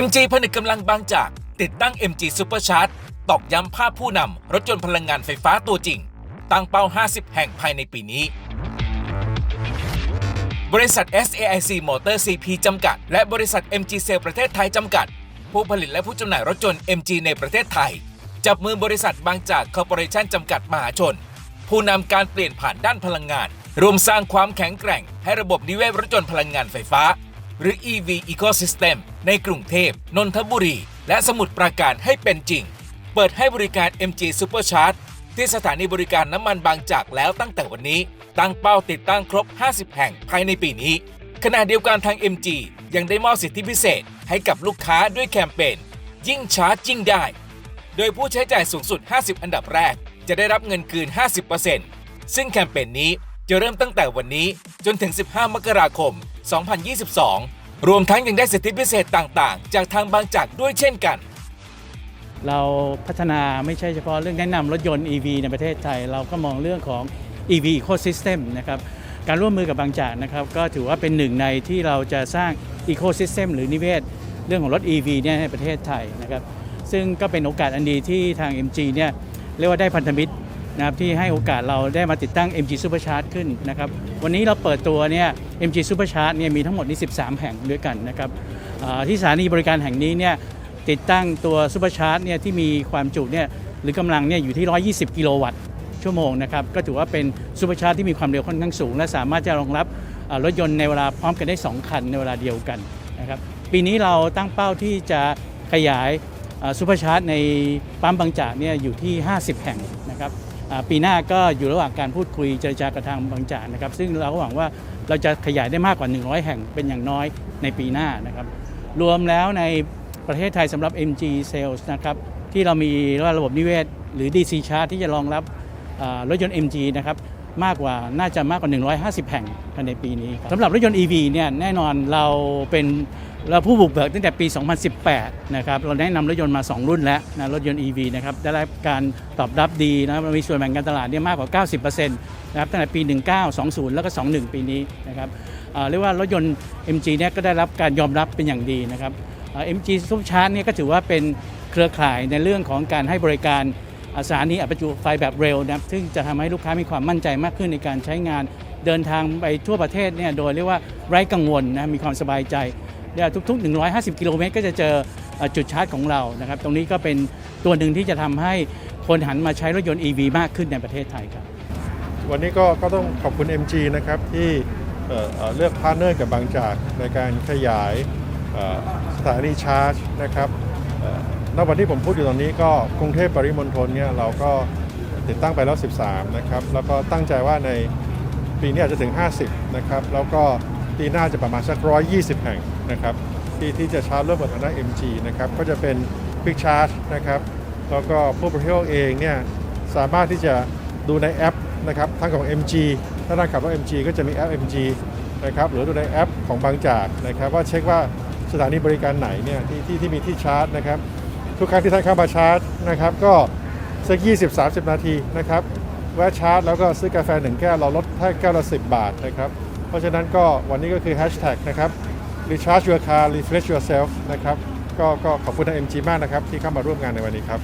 MG ผนึกกำลังบางจาก ติดตั้ง MG Supercharge ตอกย้ำภาพผู้นำรถยนต์พลังงานไฟฟ้าตัวจริง ตั้งเป้า 50 แห่งภายในปีนี้ บริษัท SAIC Motor CP จำกัด และบริษัท MG Sale ประเทศไทยจำกัด ผู้ผลิตและผู้จำหน่ายรถยนต์ MG ในประเทศไทย จับมือบริษัทบางจากคอร์ปอเรชันจำกัดมหาชน ผู้นำการเปลี่ยนผ่านด้านพลังงาน รวมสร้างความแข็งแกร่ง ให้ระบบนิเวศรถยนต์พลังงานไฟฟ้า หรือ EV Ecosystem ในกรุงเทพ นนทบุรี และสมุทรปราการให้เป็นจริง เปิดให้บริการ MG Supercharge ที่สถานีบริการน้ำมันบางจากแล้วตั้งแต่วันนี้ ตั้งเป้าติดตั้งครบ 50 แห่งภายในปีนี้ ขณะเดียวกันทาง MG ยังได้มอบสิทธิพิเศษให้กับลูกค้าด้วยแคมเปญยิ่งชาร์จยิ่งได้ โดยผู้ใช้จ่ายสูงสุด 50 อันดับแรก จะได้รับเงินคืน 50%ซึ่งแคมเปญนี้จะเริ่มตั้งแต่วันนี้จนถึง 15 มกราคม 2022 รวมทั้งยังได้สิทธิพิเศษต่างๆ จากทางบางจากด้วยเช่นกัน เราพัฒนาไม่ใช่เฉพาะเรื่องแนะนำรถยนต์ EV ในประเทศไทย เราก็มองเรื่องของ EV ecosystem นะครับการร่วมมือกับบางจากนะครับก็ถือว่าเป็นหนึ่งในที่เราจะสร้าง ecosystem หรือนิเวศ เรื่องของรถ EV เนี่ยให้ประเทศไทยนะครับซึ่งก็เป็นโอกาสอันดีที่ทาง MG เนี่ยเรียกว่าได้พันธมิตร นะครับที่ให้โอกาสเราได้มาติดตั้ง MG Supercharge ขึ้นนะครับวันนี้เราเปิดตัวเนี่ย MG Supercharge เนี่ยมีทั้งหมดนี่13 แห่งด้วยกันนะครับที่สถานีบริการแห่งนี้เนี่ยติดตั้งตัว Supercharge เนี่ยที่มีความจุเนี่ยหรือกำลังเนี่ยอยู่ที่ 120 กิโลวัตต์ชั่วโมงนะครับก็ถือว่าเป็นซูเปอร์ชาร์จที่มีความเร็วค่อนข้างสูง และสามารถจะรองรับรถยนต์ในเวลาพร้อมกันได้ 2 คันในเวลาเดียวกันนะครับปีนี้เราตั้งเป้าที่จะขยายซูเปอร์ชาร์จในปั๊มบางจากเนี่ยอยู่ที่ 50 แห่งนะครับ ปีหน้าก็อยู่ระหว่างการพูดคุยเจรจากับทางบางจากนะครับ ซึ่งเราก็หวังว่าเราจะขยายได้มากกว่า 100 แห่งเป็นอย่างน้อยในปีหน้านะครับ รวมแล้วในประเทศไทยสำหรับ MG Sales นะครับที่เรามีระบบนิเวศ หรือ DC Charge ที่จะรองรับรถยนต์ MG นะครับมากกว่าน่าจะมากกว่า 150 แห่งภายในปีนี้สำหรับรถยนต์ EV เนี่ยแน่นอนเราเป็น เราผู้บุกเบิกตั้งแต่ปี 2018 นะครับ เราแนะนำรถยนต์มา 2 รุ่นแล้วนะรถยนต์ EV นะครับ ได้รับการตอบรับดีนะครับมีส่วนแบ่งการตลาดเนี่ยมากกว่า 90%นะครับ ตั้งแต่ปี 19 20 แล้วก็ 21 ปีนี้นะครับเรียกว่ารถยนต์ MG เนี่ยก็ได้รับการยอมรับเป็นอย่างดีนะครับอ่า MG ซุปชาร์จเนี่ยก็ถือว่าเป็นเครือข่ายในเรื่องของการให้บริการสถานีอัปจุไฟแบบเร็วนะครับซึ่งจะทำให้ลูกค้ามีความมั่นใจมากขึ้นในการใช้งาน เดินทางไปทั่วประเทศเนี่ยโดยเรียกว่าไร้กังวลนะมีความสบายใจ ทุกๆ 150 กิโลเมตร ก็จะเจอจุดชาร์จของเรานะครับ ตรงนี้ก็เป็นตัวหนึ่งที่จะทำให้คนหันมาใช้รถยนต์ EV มากขึ้นในประเทศไทยครับ วันนี้ก็ก็ต้องขอบคุณ MG นะครับที่เเเลือกพาร์เนอร์กับบางจากในการขยายสถานีชาร์จนะครับเอ่อณวันที่ผมพูดอยู่ตอนนี้ก็กรุงเทพปริมณฑลเนี่ยเราก็ติดตั้งไปแล้ว 13 นะครับ แล้วก็ตั้งใจว่าในปีนี้อาจจะถึง 50 นะครับ แล้วก็ปีหน้าจะประมาณสัก 120 แห่ง นะครับที่ที่จะชาร์จร่วมกับทางด้าน MG นะครับก็จะเป็น Quick Charge นะครับแล้วก็ผู้บริโภคเองเนี่ยสามารถที่จะดูในแอปนะครับทั้งของ MG ถ้าท่านขับรถ MG ก็จะมีแอป MG นะครับหรือดูในแอปของบางจากนะครับว่าเช็คว่าสถานีบริการไหนเนี่ยที่ที่ที่มีที่ชาร์จนะครับทุกครั้งที่ท่านเข้ามาชาร์จนะครับก็สัก 20-30 นาทีนะครับแวะชาร์จแล้วก็ซื้อกาแฟหนึ่งแก้ว เราลดให้แก้วละ 10 บาทนะครับ เพราะฉะนั้นก็วันนี้ก็คือแฮชแท็กนะครับ recharge your car refresh yourself นะครับก็ก็ขอบคุณทาง MG มากนะครับที่เข้ามาร่วมงานในวันนี้ครับ